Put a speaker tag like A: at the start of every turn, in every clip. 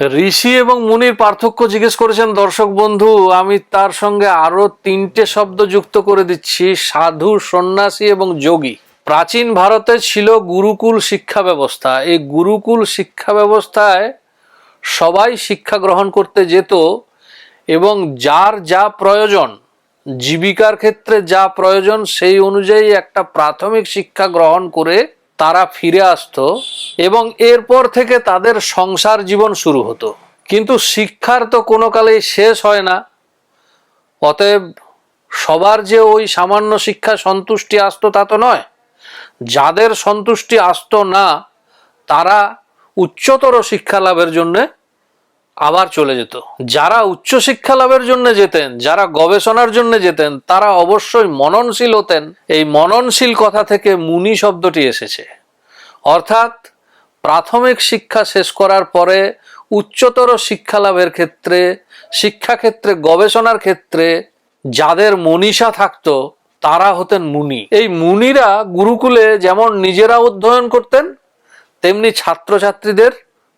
A: ঋষি এবং মুনির পার্থক্য জিজ্ঞেস করেছেন, দর্শক বন্ধু, আমি তার সঙ্গে আরও তিনটে শব্দ যুক্ত করে দিচ্ছি, সাধু, সন্ন্যাসী এবং যোগী। প্রাচীন ভারতে ছিল গুরুকুল শিক্ষা ব্যবস্থা। এই গুরুকুল শিক্ষা ব্যবস্থায় সবাই শিক্ষা গ্রহণ করতে যেত এবং যার যা প্রয়োজন, জীবিকার ক্ষেত্রে যা প্রয়োজন, সেই অনুযায়ী একটা প্রাথমিক শিক্ষা গ্রহণ করে তারা ফিরে আসতো। এবং এরপর থেকে তাদের সংসার জীবন শুরু হতো। কিন্তু শিক্ষার তো কোনো কালেই শেষ হয় না। অতএব সবার যে ওই সামান্য শিক্ষা সন্তুষ্টি আসতো তা তো নয়। যাদের সন্তুষ্টি আসতো না, তারা উচ্চতর শিক্ষা লাভের জন্যে আবার চলে যেত। যারা উচ্চ শিক্ষা লাভের জন্য যেতেন, যারা গবেষণার জন্য যেতেন, তারা অবশ্যই মননশীল হতেন। এই মননশীল কথা থেকে মুনি শব্দটি এসেছে। অর্থাৎ প্রাথমিক শিক্ষা শেষ করার পরে উচ্চতর শিক্ষা লাভের ক্ষেত্রে, শিক্ষাক্ষেত্রে, গবেষণার ক্ষেত্রে যাদের মনীষা থাকতো, তারা হতেন মুনি। এই মুনিরা গুরুকুলে যেমন নিজেরা অধ্যয়ন করতেন, তেমনি ছাত্রছাত্রীদের,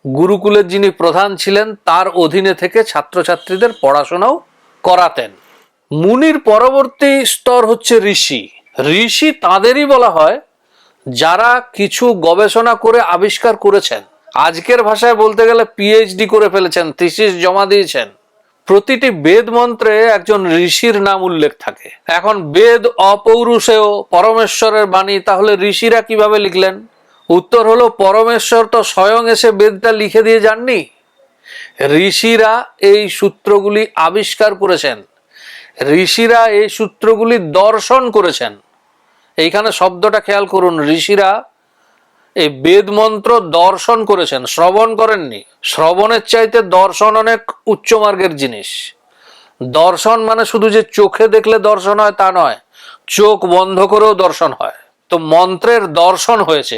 A: গুরুকুলের যিনি প্রধান ছিলেন, তার অধীনে থেকে ছাত্রছাত্রীদের পড়াশোনাও করাতেন। মুনির পরবর্তী স্তর হচ্ছে ঋষি। ঋষি তাদেরই বলা হয় যারা কিছু গবেষণা করে আবিষ্কার করেছেন, আজকের ভাষায় বলতে গেলে পিএইচডি করে ফেলেছেন থিসিস জমা দিয়েছেন, প্রতিটি বেদ মন্ত্রে একজন ঋষির নাম উল্লেখ থাকে। এখন বেদ অপৌরুষেয়, পরমেশ্বরের বাণী, তাহলে ঋষিরা কীভাবে লিখলেন? উত্তর হলো, পরমেশ্বর তো স্বয়ং এসে বেদটা লিখে দিয়ে যাননি। ঋষিরা এই সূত্রগুলি আবিষ্কার করেছেন। ঋষিরা এই সূত্রগুলি দর্শন করেছেন। এইখানে শব্দটা খেয়াল করুন, ঋষিরা এই বেদ মন্ত্র দর্শন করেছেন, শ্রবণ করেননি। শ্রবণের চাইতে দর্শন অনেক উচ্চ মার্গের জিনিস। দর্শন মানে শুধু যে চোখে দেখলে দর্শন হয় তা নয়, চোখ বন্ধ করেও দর্শন হয়। তো মন্ত্রের দর্শন হয়েছে,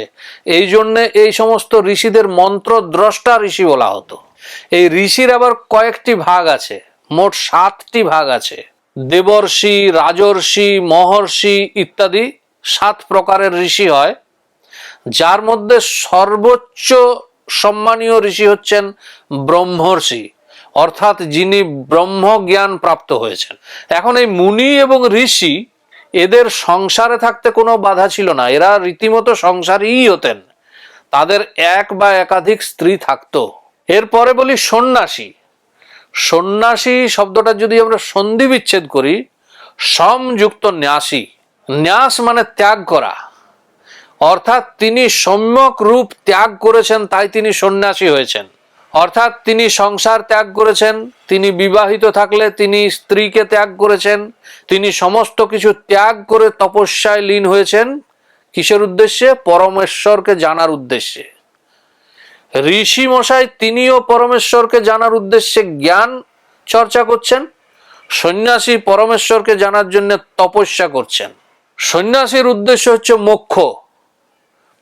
A: এই জন্যে এই সমস্ত ঋষিদের মন্ত্র দ্রষ্টা ঋষি বলা হতো। এই ঋষির আবার কয়েকটি ভাগ আছে, মোট সাতটি ভাগ আছে। দেবর্ষি, রাজর্ষি, মহর্ষি ইত্যাদি সাত প্রকারের ঋষি হয়, যার মধ্যে সর্বোচ্চ সম্মানীয় ঋষি হচ্ছেন ব্রহ্মর্ষি, অর্থাৎ যিনি ব্রহ্ম জ্ঞান প্রাপ্ত হয়েছেন। এখন এই মুনি এবং ঋষি এদের সংসারে থাকতে কোনো বাধা ছিল না, এরা রীতিমতো সংসারই হতেন। তাদের এক বা একাধিক স্ত্রী থাকতো। এরপরে বলি সন্ন্যাসী। সন্ন্যাসী শব্দটা যদি আমরা সন্ধি বিচ্ছেদ করি, সমযুক্ত ন্যাসী। ন্যাস মানে ত্যাগ করা। অর্থাৎ তিনি সম্যক রূপ ত্যাগ করেছেন, তাই তিনি সন্ন্যাসী হয়েছেন। অর্থাৎ তিনি সংসার ত্যাগ করেছেন, তিনি বিবাহিত থাকলে তিনি স্ত্রীকে ত্যাগ করেছেন, তিনি সমস্ত কিছু ত্যাগ করে তপস্যায় লীন হয়েছেন। কিসের উদ্দেশ্যে? পরমেশ্বরকে জানার উদ্দেশ্যে। ঋষি মশাই তিনিও পরমেশ্বরকে জানার উদ্দেশ্যে জ্ঞান চর্চা করছেন, সন্ন্যাসী পরমেশ্বরকে জানার জন্য তপস্যা করছেন। সন্ন্যাসীর উদ্দেশ্য হচ্ছে মোক্ষ।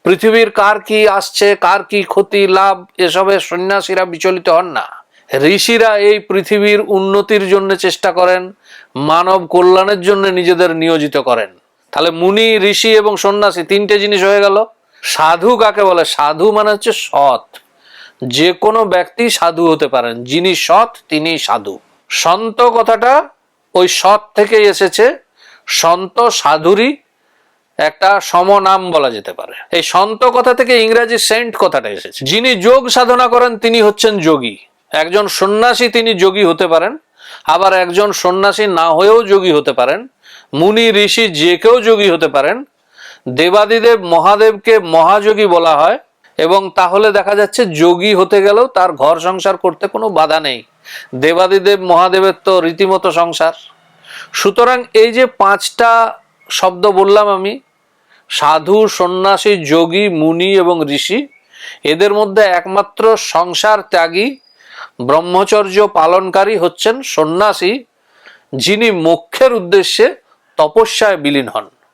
A: পৃথিবীর কার কি আসছে, কার কি ক্ষতি, লাভ, এসবে সন্ন্যাসীরা বিচলিত হন না। ঋষিরা এই পৃথিবীর উন্নতির জন্য চেষ্টা করেন, মানব কল্যাণের জন্য নিজেদের নিয়োজিত করেন। তাহলে মুনি, ঋষি এবং সন্ন্যাসী তিনটে জিনিস হয়ে গেল। সাধু কাকে বলে? সাধু মানে হচ্ছে সৎ। যে কোনো ব্যক্তি সাধু হতে পারেন। যিনি সৎ তিনি সাধু। সন্ত কথাটা ওই সৎ থেকে এসেছে। সন্ত সাধুরই একটা সমনাম বলা যেতে পারে। এই সন্ত কথা থেকে ইংরাজি সেন্ট কথাটা এসেছে। যিনি যোগ সাধনা করেন, তিনি হচ্ছেন যোগী। একজন সন্ন্যাসী তিনি যোগী হতে পারেন, আবার একজন সন্ন্যাসী না হয়েও যোগী হতে পারেন, মুনি, ঋষি যে কেউ যোগী হতে পারেন, দেবাদিদেব মহাদেবকে মহাযোগী বলা হয় এবং তাহলে দেখা যাচ্ছে যোগী হতে গেলেও তার ঘর সংসার করতে কোনো বাধা নেই। দেবাদিদেব মহাদেবের তো রীতিমতো সংসার। সুতরাং এই যে পাঁচটা শব্দ বললাম আমি, সাধু, সন্ন্যাসী, যোগী, মুনি এবং ঋষি, এদের মধ্যে একমাত্র সংসার ত্যাগী, ব্রহ্মচর্য পালনকারী হচ্ছেন সন্ন্যাসী, যিনি মোক্ষের উদ্দেশ্যে তপস্যায় বিলীন হন।